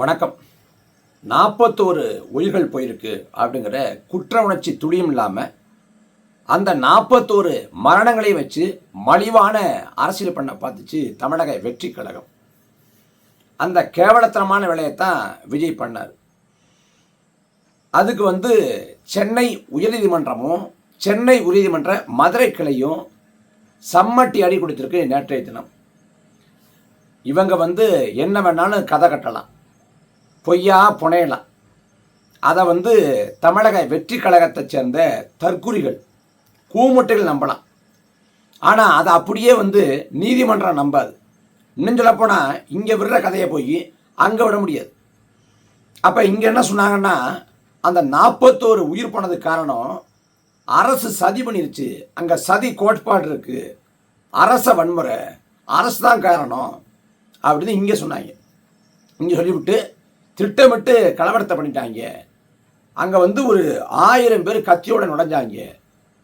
வணக்கம். நாற்பத்தோரு உயிர்கள் போயிருக்கு அப்படிங்கிற குற்ற உணர்ச்சி துளியும் இல்லாமல் அந்த நாற்பத்தோரு மரணங்களையும் வச்சு மலிவான அரசியல் பண்ண பார்த்துச்சு தமிழக வெற்றி கழகம். அந்த கேவலத்தனமான வேலையைத்தான் விஜய் பண்ணார். அதுக்கு வந்து சென்னை உயர்நீதிமன்றமும் சென்னை உயர்நீதிமன்ற மதுரை கிளையும் சம்மட்டி அடி கொடுத்துருக்கு நேற்றைய தினம். இவங்க வந்து என்ன வேணாலும் கதை கட்டலாம். பொய்யா புனையலாம். அதை வந்து தமிழக வெற்றி கழகத்தைச் சேர்ந்த தற்குறிகள் கூமுட்டைகள் நம்பலாம். ஆனால் அதை அப்படியே வந்து நீதிமன்றம் நம்பாது. இன்னும் சொல்லப்போனால் இங்கே விடுற கதையை போய் அங்கே விட முடியாது. அப்போ இங்கே என்ன சொன்னாங்கன்னா அந்த நாற்பத்தோரு உயிர் போனதுக்கு காரணம் அரசு சதி பண்ணிருச்சு அங்கே சதி கோட்பாடு இருக்குது அரச வன்முறை அரசு தான் காரணம் அப்படின்னு இங்கே சொன்னாங்க. இங்கே சொல்லிவிட்டு திட்டமிட்டு கலவரத்தை பண்ணிட்டாங்க. அங்கே வந்து ஒரு ஆயிரம் பேர் கத்தியோட நுழைஞ்சாங்க.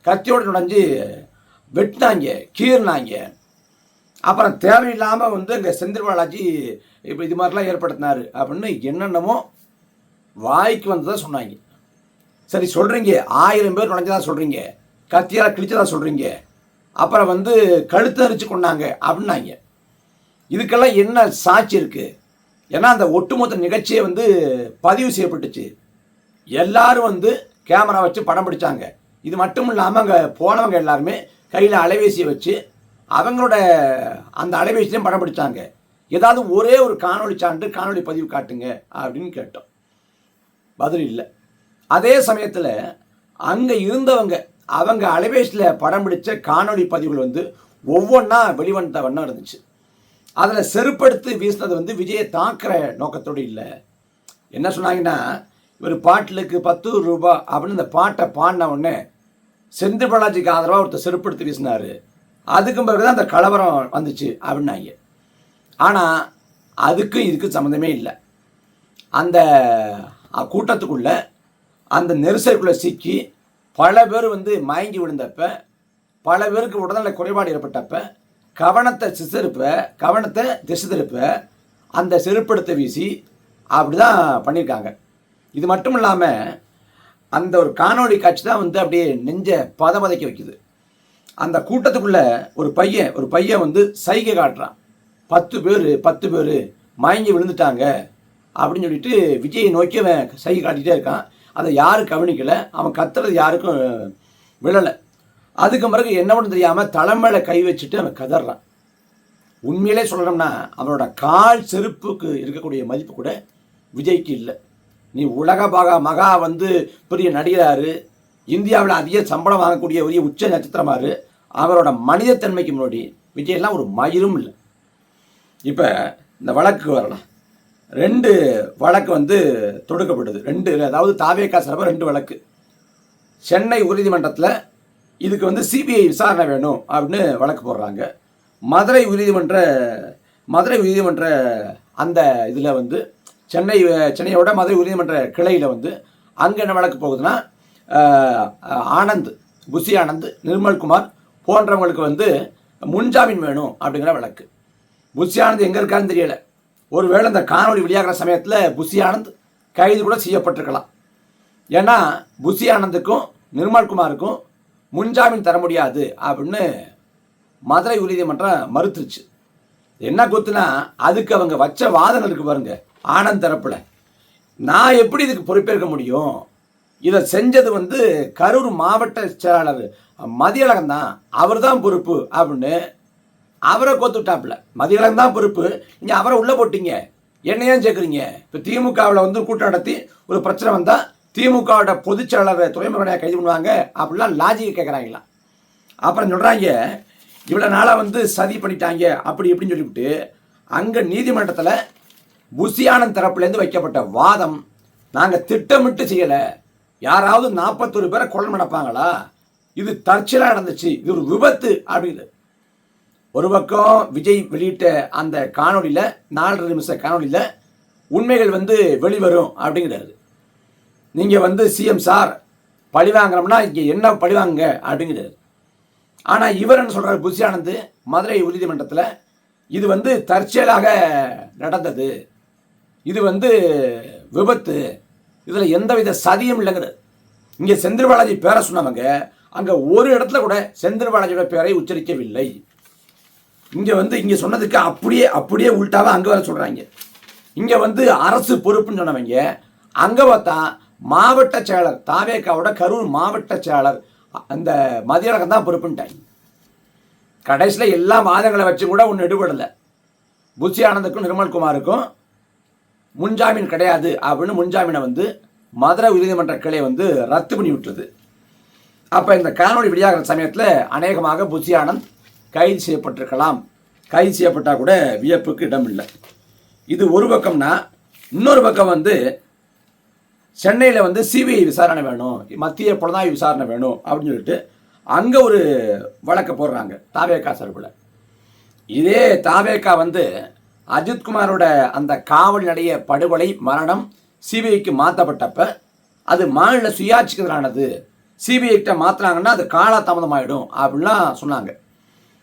கத்தியோட நுழைஞ்சு வெட்டினாங்க கீறினாங்க. அப்புறம் தேவையில்லாமல் வந்து இங்கே செந்தில் பாலாஜி இப்போ இது மாதிரிலாம் ஏற்படுத்தினார் அப்படின்னு என்னென்னமோ வாய்க்கு வந்ததை சொன்னாங்க. சரி சொல்கிறீங்க ஆயிரம் பேர் நுழைஞ்சதாக சொல்கிறீங்க கத்தியால் கிழிச்சதாக சொல்கிறீங்க அப்புறம் வந்து கழுத்து அரிச்சு கொண்டாங்க அப்படின்னாங்க. இதுக்கெல்லாம் என்ன சாட்சி இருக்குது ஏன்னா அந்த ஒட்டுமொத்த நிகழ்ச்சியை வந்து பதிவு செய்யப்பட்டுச்சு. எல்லாரும் வந்து கேமரா வச்சு படம் பிடிச்சாங்க. இது மட்டும் இல்லாமல் அங்கே போனவங்க எல்லாருமே கையில் அலைபேசியை வச்சு அவங்களோட அந்த அலைபேசியும் படம் பிடிச்சாங்க. ஏதாவது ஒரே ஒரு காணொளி சான்று காணொளி பதிவு காட்டுங்க அப்படின்னு கேட்டோம். பதில் இல்லை. அதே சமயத்தில் அங்கே இருந்தவங்க அவங்க அலைபேசியில் படம் பிடிச்ச காணொளி பதிவுகள் வந்து ஒவ்வொன்றா வெளிவந்த வண்ணம் இருந்துச்சு. அதில் செருப்படுத்து வீசினது வந்து விஜயை தாக்குற நோக்கத்தோடு இல்லை. என்ன சொன்னாங்கன்னா இவர் பாட்டிலுக்கு பத்து ரூபா அப்படின்னு இந்த பாட்டை பாடின உடனே செந்தில் பாலாஜிக்கு ஆதரவாக ஒருத்தர் செருப்படுத்தி வீசினார். அதுக்கும் பிறகு தான் அந்த கலவரம் வந்துச்சு அப்படின்னாங்க. ஆனால் அதுக்கும் இதுக்கு சம்மந்தமே இல்லை. அந்த கூட்டத்துக்குள்ளே அந்த நெரிசலுக்குள்ளே சிக்கி பல பேர் வந்து மயங்கி விழுந்தப்ப பல பேருக்கு உடல்நல குறைபாடு ஏற்பட்டப்போ கவனத்தை சிசருப்ப கவனத்தை திசை திருப்ப அந்த செருப்படுத்த வீசி அப்படி தான் பண்ணியிருக்காங்க இது மட்டும் இல்லாமல் அந்த ஒரு காணொளி காட்சி தான் வந்து அப்படியே நெஞ்ச பதபதைக்க வைக்குது. அந்த கூட்டத்துக்குள்ளே ஒரு பையன் ஒரு பையன் வந்து சைகை காட்டுறான். பத்து பேர் பத்து பேர் மயங்கி விழுந்துட்டாங்க அப்படின்னு சொல்லிட்டு விஜயை நோக்கி அவன் சைகை காட்டிகிட்டே இருக்கான். அதை யாரும் கவனிக்கலை. அவன் கத்துறது யாருக்கும் விழலை. அதுக்கு பிறகு என்ன தெரியாமல் தலைமையில கை வச்சுட்டு அவன் கதறான். உண்மையிலே சொல்லணும்னா அவனோட கால் செருப்புக்கு இருக்கக்கூடிய மதிப்பு கூட விஜய்க்கு இல்லை. நீ உலக பாகா மகா வந்து பெரிய நடிகராரு இந்தியாவில் அதிக சம்பளம் வாங்கக்கூடிய பெரிய உச்ச நட்சத்திரமாரு அவரோட மனிதத்தன்மைக்கு முன்னாடி விஜயெல்லாம் ஒரு மயிரும் இல்லை. இப்போ இந்த வழக்கு வரலாம் ரெண்டு வழக்கு வந்து தொடுக்கப்படுது ரெண்டு அதாவது தாவேக்கா சார்பாக ரெண்டு வழக்கு. சென்னை உயர்நீதிமன்றத்தில் இதுக்கு வந்து சிபிஐ விசாரணை வேணும் அப்படின்னு வழக்கு போடுறாங்க. மதுரை உயர்நீதிமன்ற மதுரை உயர்நீதிமன்ற அந்த இதில் வந்து சென்னை சென்னையோட மதுரை உயர்நீதிமன்ற கிளையில் வந்து அங்கே என்ன வழக்கு போகுதுன்னா ஆனந்த் புசி ஆனந்த் நிர்மல்குமார் போன்றவங்களுக்கு வந்து முன்ஜாமீன் வேணும் அப்படிங்கிற வழக்கு. புஷி ஆனந்த் எங்கே இருக்கான்னு தெரியல. ஒருவேளை இந்த காணொளி வெளியாகிற சமயத்தில் புஷி ஆனந்த் கைது கூட செய்யப்பட்டிருக்கலாம். ஏன்னா புஷி ஆனந்துக்கும் நிர்மல்குமாருக்கும் முன்ஜாமீன் தர முடியாது அப்படின்னு மதுரை உயர்நீதிமன்றம் மறுத்துருச்சு. என்ன கொத்துனா அதுக்கு அவங்க வச்ச வாதங்கள் இருக்கு பாருங்க ஆனந்த் தரப்பில். நான் எப்படி இதுக்கு பொறுப்பேற்க முடியும்? இதை செஞ்சது வந்து கரூர் மாவட்ட செயலாளர் மதியழகன் தான். அவர் தான் பொறுப்பு அப்படின்னு அவரை கோத்துட்டாப்புல. மதியழகன் தான் பொறுப்பு. நீங்கள் அவரை உள்ளே போட்டீங்க. என்னையும் கேட்குறீங்க சேர்க்குறீங்க. இப்போ திமுகவில் வந்து கூட்டம் நடத்தி ஒரு பிரச்சனை வந்தால் திமுகவோட பொதுச் செயலாளர் துறைமுகனையாக கைது பண்ணுவாங்க அப்படிலாம் லாஜிக் கேட்குறாங்களாம் அப்புறம் சொல்கிறாங்க இவ்வளோ நாளாக வந்து சதி பண்ணிட்டாங்க அப்படி இப்படின்னு சொல்லிவிட்டு அங்கே நீதிமன்றத்தில் புசியானந்த் தரப்புலேருந்து வைக்கப்பட்ட வாதம் நாங்கள் திட்டமிட்டு செய்யலை. யாராவது நாற்பத்தொரு பேரை கொலை நடப்பாங்களா? இது தற்செயலாக நடந்துச்சு இது ஒரு விபத்து அப்படின்னு ஒரு பக்கம் விஜய் வெளியிட்ட அந்த காணொளியில் நாலரை நிமிஷ காணொலியில் உண்மைகள் வந்து வெளிவரும் அப்படிங்கிறாரு. நீங்கள் வந்து சிஎம் சார் பழி வாங்குறோம்னா இங்கே என்ன பழி வாங்குங்க அப்படிங்கிறாரு. ஆனால் இவர் என்ன சொல்கிறார் புஷியானந்து மதுரை உறுதிமன்றத்தில் இது வந்து தற்செயலாக நடந்தது. இது வந்து விபத்து. இதில் எந்தவித சதியும் இல்லைங்கிறது இங்கே செந்தில் பாலாஜி பேரை சொன்னவங்க அங்கே ஒரு இடத்துல கூட செந்தில் பாலாஜியோட பேரை உச்சரிக்கவில்லை. இங்கே வந்து இங்கே சொன்னதுக்கு அப்படியே அப்படியே உள்டாவை அங்கே வர சொல்கிறாங்க இங்கே வந்து அரசு பொறுப்புன்னு சொன்னவங்க அங்கே பார்த்தா மாவட்ட செயலர் தாவேக்காவோட கரூர் மாவட்ட செயலர் அந்த மதியழகம் தான் பொறுப்புன்ட்டாங்க கடைசியில் எல்லா வாதங்களை வச்சு கூட ஒன்று எடுபடலை. புத்தி ஆனந்துக்கும் நிர்மல்குமாருக்கும் முன்ஜாமீன் கிடையாது அப்படின்னு முன்ஜாமீனை வந்து மதுரை உயர்நீதிமன்ற கிளை வந்து ரத்து பண்ணி விட்டுருது அப்போ இந்த காணொலி வெளியாகிற சமயத்தில் அநேகமாக புத்தி ஆனந்த் கைது செய்யப்பட்டிருக்கலாம். கைது செய்யப்பட்டால் கூட வியப்புக்கு இடம் இல்லை இது ஒரு பக்கம்னா இன்னொரு பக்கம் வந்து சென்னையில் வந்து சிபிஐ விசாரணை வேணும் மத்திய புலனாய்வு விசாரணை வேணும் அப்படின்னு சொல்லிட்டு அங்கே ஒரு வழக்கை போடுறாங்க தாவேக்கா சார்பில். இதே தாவேக்கா வந்து அஜித்குமாரோட அந்த காவல் நிலைய படுகொலை மரணம் சிபிஐக்கு மாற்றப்பட்டப்ப அது மாநில சுயாட்சிக்கு எதிரானது. சிபிஐக்கிட்ட மாற்றினாங்கன்னா அது காலதாமதமாயிடும் அப்படின்லாம் சொன்னாங்க.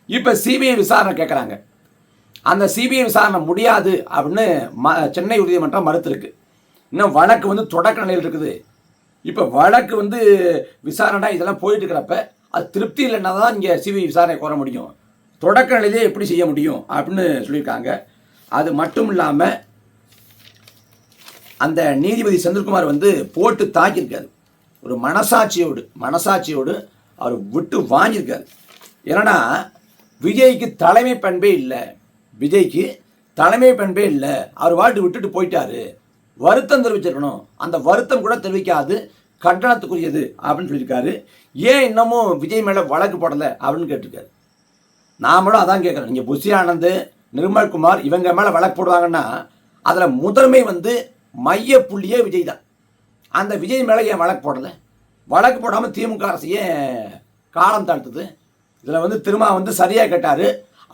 இப்போ சிபிஐ விசாரணை கேட்குறாங்க அந்த சிபிஐ விசாரணை முடியாது அப்படின்னு ம சென்னை உயர்நீதிமன்றம் மறுத்துருக்கு. இன்னும் வழக்கு வந்து தொடக்க நிலையில் இருக்குது. இப்போ வழக்கு வந்து விசாரணை இதெல்லாம் போயிட்டு இருக்கிறப்ப அது திருப்தி இல்லைன்னா தான் இங்கே சிபிஐ விசாரணை கோர முடியும். தொடக்க நிலையிலே எப்படி செய்ய முடியும் அப்படின்னு சொல்லியிருக்காங்க. அது மட்டும் இல்லாமல் அந்த நீதிபதி செந்தில்குமார் வந்து போட்டு தாக்கியிருக்காரு. ஒரு மனசாட்சியோடு மனசாட்சியோடு அவர் விட்டு வாங்கியிருக்காரு. ஏன்னா விஜய்க்கு தலைமை பண்பே இல்லை. விஜய்க்கு தலைமை பண்பே இல்லை. அவர் வாட்டு விட்டுட்டு போயிட்டாரு. வருத்தம் தெரிவிச்சிருக்கணும். அந்த வருத்தம் கூட தெரிவிக்காது கண்டனத்துக்குரியது அப்படின்னு சொல்லியிருக்காரு. ஏன் இன்னமும் விஜய் மேலே வழக்கு போடலை அப்படின்னு கேட்டிருக்காரு. நாமளும் அதான் கேட்குறோம். இங்கே புஷி ஆனந்த் நிர்மல்குமார் இவங்க மேலே வழக்கு போடுவாங்கன்னா அதில் முதன்மை வந்து மைய புள்ளியே விஜய் தான். அந்த விஜய் மேலே ஏன் வழக்கு போடலை? வழக்கு போடாமல் திமுக அரசு ஏன் காலம் தாழ்த்துது? இதில் வந்து திருமா வந்து சரியாக கேட்டார்.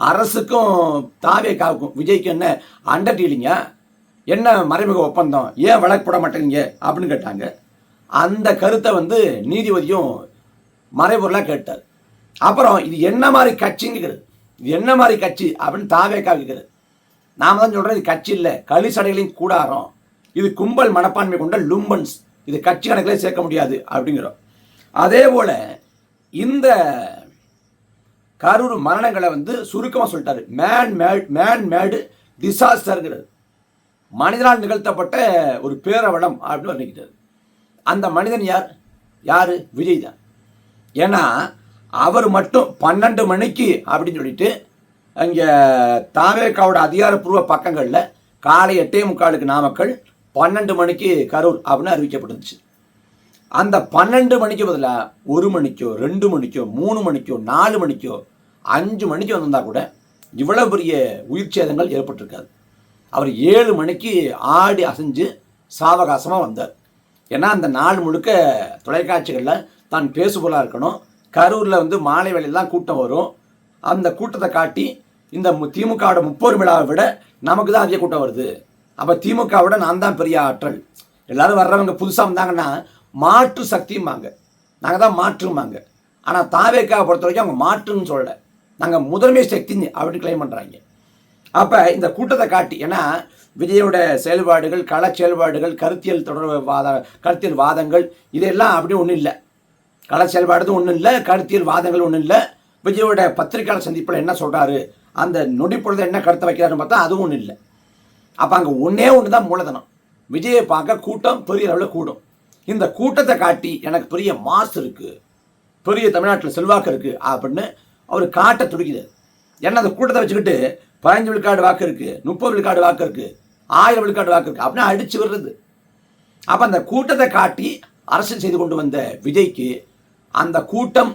அரசுக்கும் தாவே காவுக்கும் விஜய்க்கு என்ன அண்டர் டீலிங்க என்ன மறைமுக ஒப்பந்தம்? ஏன் வழக்கு போட மாட்டேங்க அப்படின்னு கேட்டாங்க. அந்த கருத்தை வந்து நீதிபதியும் மறைபொருளாக கேட்டார். அப்புறம் இது என்ன மாதிரி கட்சிங்கிறது? இது என்ன மாதிரி கட்சி? அப்படின்னு தாவேக்கா கேட்குறது நாம தான் சொல்கிறோம் இது கட்சி இல்லை. களிசடைகளையும் கூடாரம். இது கும்பல் மனப்பான்மை கொண்ட லும்பன்ஸ். இது கட்சி கணக்கிலே சேர்க்க முடியாது அப்படிங்கிறோம். அதே போல் இந்த கரூர் மரணங்களை வந்து சுருக்கமாக சொல்லிட்டாரு. மேன் மேட் மேன் மேடு டிசாஸ்டருங்கிறது மனிதனால் நிகழ்த்தப்பட்ட ஒரு பேரவலம் அப்படின்னு வர்ணிக்கிறார் அந்த மனிதன் யார்? யார்? விஜய் தான். ஏன்னா அவர் மட்டும் பன்னெண்டு மணிக்கு அப்படின்னு சொல்லிட்டு அங்கே தாவேக்காவோட அதிகாரப்பூர்வ பக்கங்களில் காலை எட்டே முக்காலுக்கு நாமக்கல் பன்னெண்டு மணிக்கு கரூர் அப்படின்னு அறிவிக்கப்பட்டுருந்துச்சு. அந்த பன்னெண்டு மணிக்கு பதிலாக ஒரு மணிக்கோ ரெண்டு மணிக்கோ மூணு மணிக்கோ நாலு மணிக்கோ அஞ்சு மணிக்கு வந்திருந்தா கூட இவ்வளோ பெரிய உயிர் சேதங்கள் ஏற்பட்டிருக்காது. அவர் ஏழு மணிக்கு ஆடி அசைஞ்சு சாவகாசமாக வந்தார். ஏன்னா அந்த நாள் முழுக்க தொலைக்காட்சிகளில் தான் பேசுபொருளாக இருக்கணும். கரூரில் வந்து மாலை வேலையெல்லாம் கூட்டம் வரும். அந்த கூட்டத்தை காட்டி இந்த திமுகவோட முப்போர் விழாவை விட நமக்கு தான் அதிக கூட்டம் வருது. அப்போ திமுகவோட நான் தான் பெரிய ஆற்றல். எல்லாரும் வர்றவங்க புதுசாக வந்தாங்கன்னா மாற்று சக்தியும்பாங்க. நாங்கள் தான் மாற்றுமாங்க ஆனால் தாவேக்காவை பொறுத்த வரைக்கும் அவங்க மாற்றுன்னு சொல்லலை. நாங்கள் முதன்மை சக்தி அப்படின்னு கிளைம் பண்ணுறாங்க அப்போ இந்த கூட்டத்தை காட்டி ஏன்னா விஜயோட செயல்பாடுகள் கள செயல்பாடுகள் கருத்தியல் தொடர் வாத கருத்தியல் வாதங்கள் இதெல்லாம் அப்படி ஒன்றும் இல்லை. கள செயல்பாடு ஒன்றும் இல்லை கருத்தியல் வாதங்கள் ஒன்றும் இல்லை. விஜயோட பத்திரிகையாளர் சந்திப்பில் என்ன சொல்கிறாரு அந்த நொடி பொழுது என்ன கருத்தை வைக்கிறாருன்னு பார்த்தா அதுவும் ஒன்றும் இல்லை. அப்போ அங்கே ஒன்றே ஒன்று தான் மூலதனம். விஜயை பார்க்க கூட்டம் பெரிய அளவில் கூடும். இந்த கூட்டத்தை காட்டி எனக்கு பெரிய மாசு இருக்குது பெரிய தமிழ்நாட்டில் செல்வாக்கு இருக்குது அப்படின்னு அவர் காட்ட துடிக்கிறார் ஏன்னா அந்த கூட்டத்தை வச்சுக்கிட்டு பதினஞ்சு விழுக்காடு வாக்கு இருக்குது முப்பது விழுக்காடு வாக்கு இருக்குது ஆயிரம் விழுக்காடு வாக்கு இருக்குது அப்படின்னு அடிச்சு விடுறது. அப்போ அந்த கூட்டத்தை காட்டி அரசியல் செய்து கொண்டு வந்த விஜய்க்கு அந்த கூட்டம்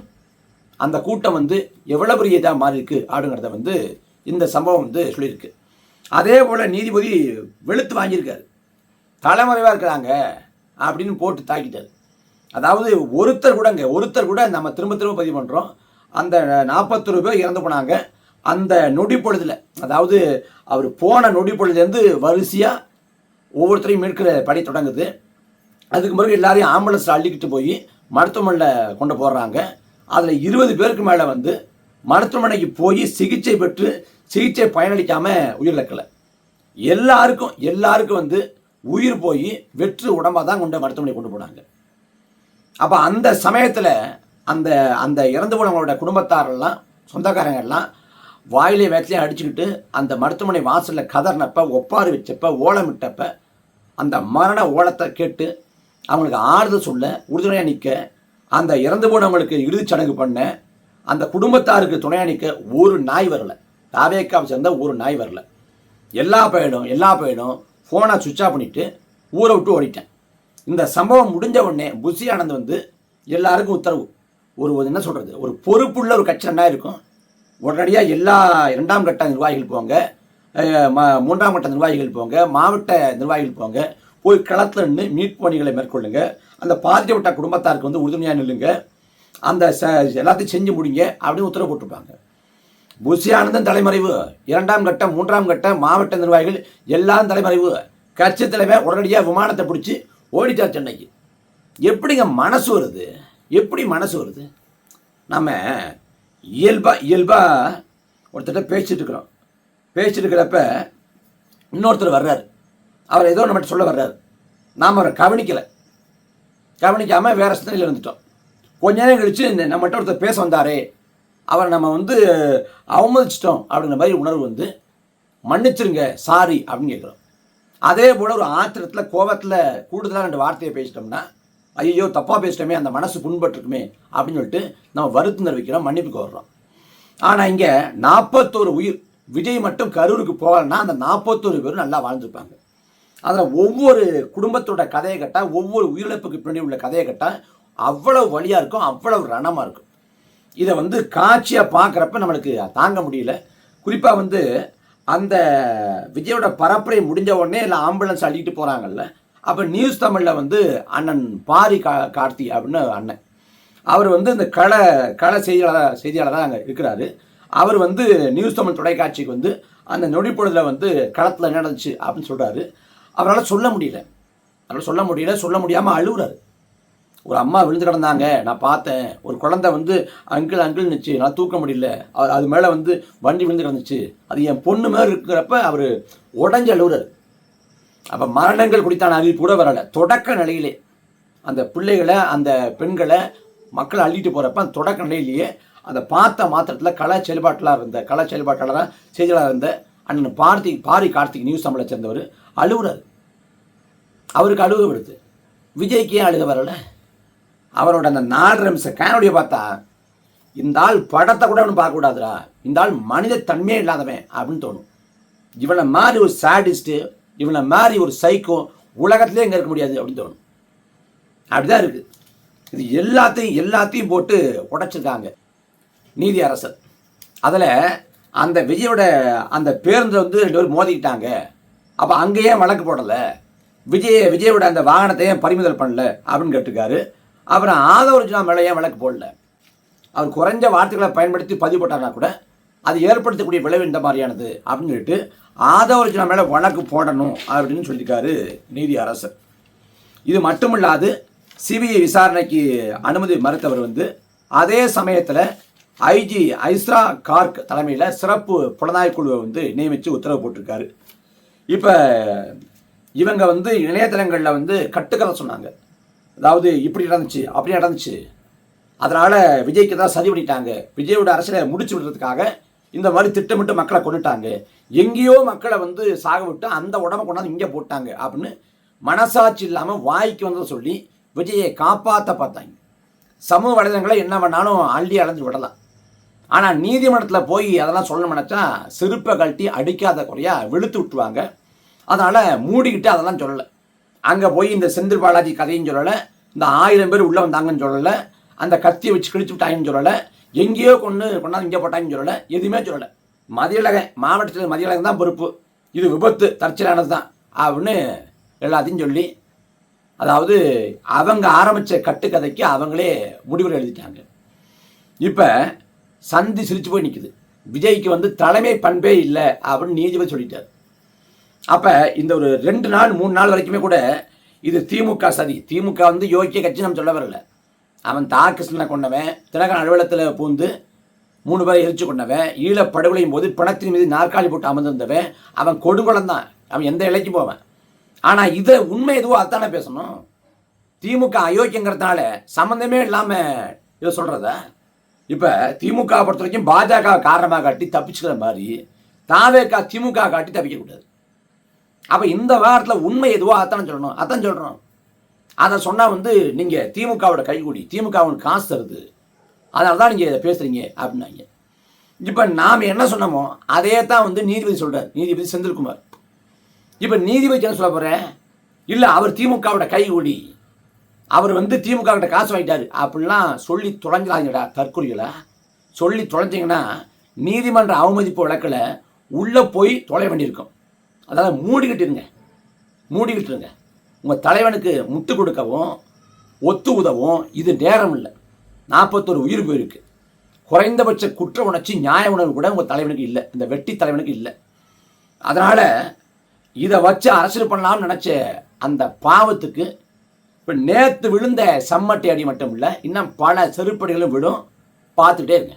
அந்த கூட்டம் வந்து எவ்வளோ பெரிய இதாக மாறி இருக்கு அப்படிங்கிறத வந்து இந்த சம்பவம் வந்து சொல்லியிருக்கு. அதே போல் நீதிபதி வெளுத்து வாங்கியிருக்காரு. தலைமறைவாக இருக்கிறாங்க அப்படின்னு போட்டு தாக்கிட்டார். அதாவது ஒருத்தர் கூடங்க ஒருத்தர் கூட நம்ம திரும்ப திரும்ப பதிவு பண்ணுறோம் அந்த நாற்பத்தொரு பேர் இறந்து போனாங்க. அந்த நொடி பொழுதில் அதாவது அவர் போன நொடி பொழுதுலேருந்து வரிசையாக ஒவ்வொருத்தரையும் மீட்கிற படை தொடங்குது. அதுக்கு பிறகு எல்லாரையும் ஆம்புலன்ஸில் அள்ளிக்கிட்டு போய் மருத்துவமனையில் கொண்டு போடுறாங்க அதில் இருபது பேருக்கு மேலே வந்து மருத்துவமனைக்கு போய் சிகிச்சை பெற்று சிகிச்சை பயனளிக்காமல் உயிரிழக்கலை. எல்லாருக்கும் எல்லாருக்கும் வந்து உயிர் போய் வெற்று உடம்பாக தான் கொண்டு மருத்துவமனை கொண்டு போனாங்க. அப்போ அந்த சமயத்தில் அந்த அந்த இறந்து போனவங்களோட குடும்பத்தாரெல்லாம் சொந்தக்காரங்கள்லாம் வாயிலே வேத்திலையும் அடிச்சுக்கிட்டு அந்த மருத்துவமனை வாசலில் கதர்னப்ப ஒப்பாறு வச்சப்ப ஓலமிட்டப்ப அந்த மரண ஓலத்தை கேட்டு அவங்களுக்கு ஆறுதல் சொல்ல உறுதுணையாக நிற்க அந்த இறந்து போனவங்களுக்கு இறுதிச் சடங்கு பண்ண அந்த குடும்பத்தாருக்கு துணையாக நிற்க ஒரு நாய் வரல. தாவேக்காவை சேர்ந்த ஒரு நாய் வரல. எல்லா பையனும் எல்லா பையனும் ஃபோனை சுவிட்ச் ஆஃப் பண்ணிவிட்டு ஊரை விட்டு ஓடிட்டேன். இந்த சம்பவம் முடிஞ்ச உடனே புஷி ஆனந்த் வந்து எல்லாருக்கும் உத்தரவு. ஒரு என்ன சொல்கிறது ஒரு பொறுப்புள்ள ஒரு கட்சி என்ன இருக்கும். உடனடியாக எல்லா இரண்டாம் கட்ட நிர்வாகிகள் போங்க ம- மூன்றாம் கட்ட நிர்வாகிகள் போங்க மாவட்ட நிர்வாகிகள் போங்க போய் களத்தில் நின்று மீட்பு பணிகளை மேற்கொள்ளுங்க. அந்த பாதிக்கப்பட்ட குடும்பத்தாருக்கு வந்து உறுதுணையாக நில்லுங்க. அந்த ச எல்லாத்தையும் செஞ்சு முடிங்க அப்படின்னு உத்தரவு போட்டிருப்பாங்க. புஷி தலைமறைவு இரண்டாம் கட்ட மூன்றாம் கட்ட மாவட்ட நிர்வாகிகள் எல்லாம் தலைமறைவு. கட்சி தலைவர் உடனடியாக விமானத்தை பிடிச்சி ஓடிட்டார் சென்னைக்கு. எப்படிங்க மனசு வருது? எப்படி மனசு வருது? நம்ம இயல்பாக இயல்பாக ஒருத்தட்ட பேசிட்டு இருக்கிறோம். பேசிட்டு இருக்கிறப்ப இன்னொருத்தர் வர்றாரு. அவர் ஏதோ நம்மகிட்ட சொல்ல வர்றாரு. நாம் அவரை கவனிக்கலை. கவனிக்காமல் வேறு சிந்தனையில் இருந்துட்டோம். கொஞ்ச நேரம் கழிச்சு இந்த நம்மகிட்ட ஒருத்தர் பேச வந்தாரே அவரை நம்ம வந்து அவமதிச்சிட்டோம் அப்படிங்கிற மாதிரி உணர்வு வந்து மன்னிச்சிருங்க சாரி அப்படின்னு கேட்குறோம். அதே போல் ஒரு ஆத்திரத்தில் கோபத்தில் கூடுதலாக ரெண்டு வார்த்தையை பேசிட்டோம்னா ஐயோ தப்பாக பேசிட்டோமே அந்த மனசு புண்பட்டிருக்குமே அப்படின்னு சொல்லிட்டு நம்ம வருத்தம் தெரிவிக்கிறோம் மன்னிப்பு கோர்றோம். ஆனால் இங்கே நாற்பத்தோரு உயிர் விஜய் மட்டும் கரூருக்கு போகலன்னா அந்த நாற்பத்தோரு பேரும் நல்லா வாழ்ந்துருப்பாங்க. அதில் ஒவ்வொரு குடும்பத்தோட கதையை கேட்டால் ஒவ்வொரு உயிரிழப்புக்கு பின்னாடி உள்ள கதையை கேட்டால் அவ்வளவு வழியாக இருக்கும் அவ்வளவு ரணமாக இருக்கும். இதை வந்து காட்சியாக பார்க்குறப்ப நம்மளுக்கு தாங்க முடியல. குறிப்பாக வந்து அந்த விஜயோட பரப்புரை முடிஞ்ச உடனே இல்லை ஆம்புலன்ஸ் அள்ளிட்டு போகிறாங்கல்ல அப்போ நியூஸ் தமிழில் வந்து அண்ணன் பாரி கா கார்த்தி அப்படின்னு அண்ணன். அவர் வந்து இந்த கள கள செய்தியாளர் தான் அங்கே இருக்கிறாரு. அவர் வந்து நியூஸ் தமிழ் தொலைக்காட்சிக்கு வந்து அந்த நொடிப்பொழுதில் வந்து களத்தில் நடந்துச்சு அப்படின்னு சொல்கிறாரு அவரால் சொல்ல முடியல. அவரால் சொல்ல முடியல சொல்ல முடியாமல் அழுகுறாரு. ஒரு அம்மா விழுந்து கிடந்தாங்க நான் பார்த்தேன். ஒரு குழந்தை வந்து அங்கிள் அங்கிள் நிச்சு நான் தூக்க முடியல. அவர் அது மேலே வந்து வண்டி விழுந்து கிடந்துச்சு. அது என் பொண்ணு மாதிரி இருக்கிறப்ப அவர் உடஞ்ச அழுகுறாரு. அப்போ மரணங்கள் குறித்தான அறிவிப்பு கூட வரலை. தொடக்க நிலையிலே அந்த பிள்ளைகளை அந்த பெண்களை மக்கள் அள்ளிட்டு போகிறப்ப அந்த தொடக்க நிலையிலேயே அந்த பார்த்த மாத்திரத்தில் கலை செயல்பாட்டிலாக இருந்த கலை செயல்பாட்டாளராக செய்தியாளராக இருந்த அண்ணன் பார்த்தி பாரி கார்த்திக் நியூஸ் தமிழை சேர்ந்தவர் அழுகுறாரு. அவருக்கு அழுகு விடுது. விஜய்க்கு ஏன் அழுக வரல? அவரோட அந்த நாலரை நிமிஷம் கேனோடைய பார்த்தா இந்த ஆள் படத்தை கூட அவனு பார்க்கக்கூடாதுடா இந்த ஆள் மனித தன்மையே இல்லாதவன் அப்படின்னு தோணும். இவனை மாதிரி ஒரு சாடிஸ்ட்டு இவனை மாதிரி ஒரு சைக்கோ உலகத்திலே இங்கே இருக்க முடியாது அப்படின்னு தோணும். அப்படிதான் இருக்குது இது எல்லாத்தையும் எல்லாத்தையும் போட்டு உடைச்சிருக்காங்க நீதி அரசர். அதில் அந்த விஜயோட அந்த பேருந்தில் வந்து ரெண்டு பேரும் மோதிக்கிட்டாங்க. அப்போ அங்கேயே வழக்கு போடலை. விஜய் விஜயோட அந்த வாகனத்தை ஏன் பறிமுதல் பண்ணல அப்படின்னு கேட்டிருக்காரு. அப்புறம் ஆதவர்ஜுனா மேலே ஏன் வழக்கு போடல? அவர் குறைஞ்ச வார்த்தைகளை பயன்படுத்தி பதிவு போட்டார்னா கூட அது ஏற்படுத்தக்கூடிய விளைவு இந்த மாதிரியானது அப்படின்னு சொல்லிட்டு ஆதவர்ஜுனா மேலே வழக்கு போடணும் அப்படின்னு சொல்லியிருக்காரு நீதி அரசர் இது மட்டுமில்லாது சிபிஐ விசாரணைக்கு அனுமதி மறுத்தவர் வந்து அதே சமயத்தில் ஐஜி ஐஸ்ரா கார்க் தலைமையில் சிறப்பு புலனாய்வு குழுவை வந்து நியமித்து உத்தரவு போட்டிருக்காரு. இப்போ இவங்க வந்து இணையதளங்களில் வந்து கட்டுக்கதை சொன்னாங்க. அதாவது இப்படி நடந்துச்சு அப்படி நடந்துச்சு. அதனால் விஜய்க்கு தான் சதி பண்ணிட்டாங்க. விஜயோட அரசியலை முடிச்சு விடுறதுக்காக இந்த மாதிரி திட்டமிட்டு மக்களை கொண்டுட்டாங்க. எங்கேயோ மக்களை வந்து சாக விட்டு அந்த உடம்ப கொண்டாந்து இங்கே போட்டாங்க அப்படின்னு மனசாட்சி இல்லாமல் வாய்க்கு வந்ததை சொல்லி விஜயை காப்பாற்ற பார்த்தாங்க. சமூக வலைதளங்களை என்ன வேணாலும் அள்ளி அலைஞ்சு விடலாம். ஆனால் நீதிமன்றத்தில் போய் அதெல்லாம் சொல்லணும் நினச்சா செருப்பை கழட்டி அடிக்காத குறையாக வெளுத்து விட்டுருவாங்க. அதனால் மூடிக்கிட்டு அதெல்லாம் சொல்லலை. அங்கே போய் இந்த செந்தில் பாலாஜி கதையும் சொல்லலை. இந்த ஆயிரம் பேர் உள்ளே வந்தாங்கன்னு சொல்லலை. அந்த கத்தியை வச்சு கிழிச்சு விட்டாங்கன்னு சொல்லலை. எங்கேயோ கொண்டு கொண்டாந்து இங்கே போட்டாங்கன்னு சொல்லலை எதுவுமே சொல்லலை. மதியழக மாவட்டத்தில் மதியழகம் தான் பொறுப்பு. இது விபத்து தற்செயலானது தான். அப்படின்னு எல்லாத்தையும் சொல்லி அதாவது அவங்க ஆரம்பித்த கட்டுக்கதைக்கு அவங்களே முடிவுரை எழுதிட்டாங்க. இப்போ சந்தி சிரிச்சு போய் நிற்குது விஜய்க்கு வந்து தலைமை பண்பே இல்லை அப்படின்னு நீதிபதி சொல்லிட்டார். அப்போ இந்த ஒரு ரெண்டு நாள் மூணு நாள் வரைக்குமே கூட இது திமுக சதி. திமுக வந்து யோக்கிய கட்சி நம்ம சொல்ல வரல. அவன் தா கிருஷ்ணனை கொண்டவன் திலகன் அலுவலகத்தில் பூந்து மூணு பேரை எரிச்சு கொண்டவன் ஈழப் படுகொலையும் போது பிணத்தின் மீது நாற்காலி போட்டு அமர்ந்திருந்தவன் அவன் கொடுங்குளம் தான். அவன் எந்த இலைக்கு போவேன்? ஆனால் இதை உண்மை எதுவோ அதானே பேசணும். திமுக அயோக்கியங்கிறதுனால சம்மந்தமே இல்லாமல் இதை சொல்கிறத இப்போ திமுக பொறுத்த வரைக்கும் பாஜக காரணமாக காட்டி தப்பிச்சுக்கிற மாதிரி தாவேக்கா திமுக காட்டி தப்பிக்கக்கூடாது அப்போ இந்த வாரத்தில் உண்மை எதுவோ அதானே சொல்லணும். அதான் சொல்கிறோம் அதை சொன்னால் வந்து நீங்கள் திமுகவோட கைகூடி திமுக அவனுக்கு காசு தருது. அதனால தான் நீங்கள் இதை பேசுகிறீங்க அப்படின்னாங்க. இப்போ நாம் என்ன சொன்னோமோ அதே தான் வந்து நீதிபதி சொல்கிறார் நீதிபதி செந்தில்குமார். இப்போ நீதிபதி என்ன சொல்ல போகிறேன் இல்லை அவர் திமுகவோட கைகூடி அவர் வந்து திமுக கிட்ட காசு வாங்கிட்டார். அப்படிலாம் சொல்லி தொலைஞ்சிடாதீங்கடா தற்கொலைகளை. சொல்லி தொலைஞ்சிங்கன்னா நீதிமன்ற அவமதிப்பு வழக்கில் உள்ளே போய் தொலை வேண்டியிருக்கும். அதாவது மூடிக்கிட்டு இருங்க. மூடிக்கிட்டு இருங்க. உங்கள் தலைவனுக்கு முட்டு கொடுக்கவும் ஒத்து உதவும் இது நேரம் இல்லை. நாற்பத்தொரு உயிர் போயிருக்கு. குறைந்தபட்ச குற்ற உணர்ச்சி நியாய உணர்வு கூட உங்கள் தலைவனுக்கு இல்லை. இந்த வெட்டி தலைவனுக்கு இல்லை. அதனால் இதை வச்சு அரசியல் பண்ணலாம்னு நினச்ச அந்த பாவத்துக்கு இப்போ நேற்று விழுந்த செம்மட்டை அடி மட்டும் இல்லை இன்னும் பல செருப்படிகளும் விடும் பார்த்துட்டே இருங்க.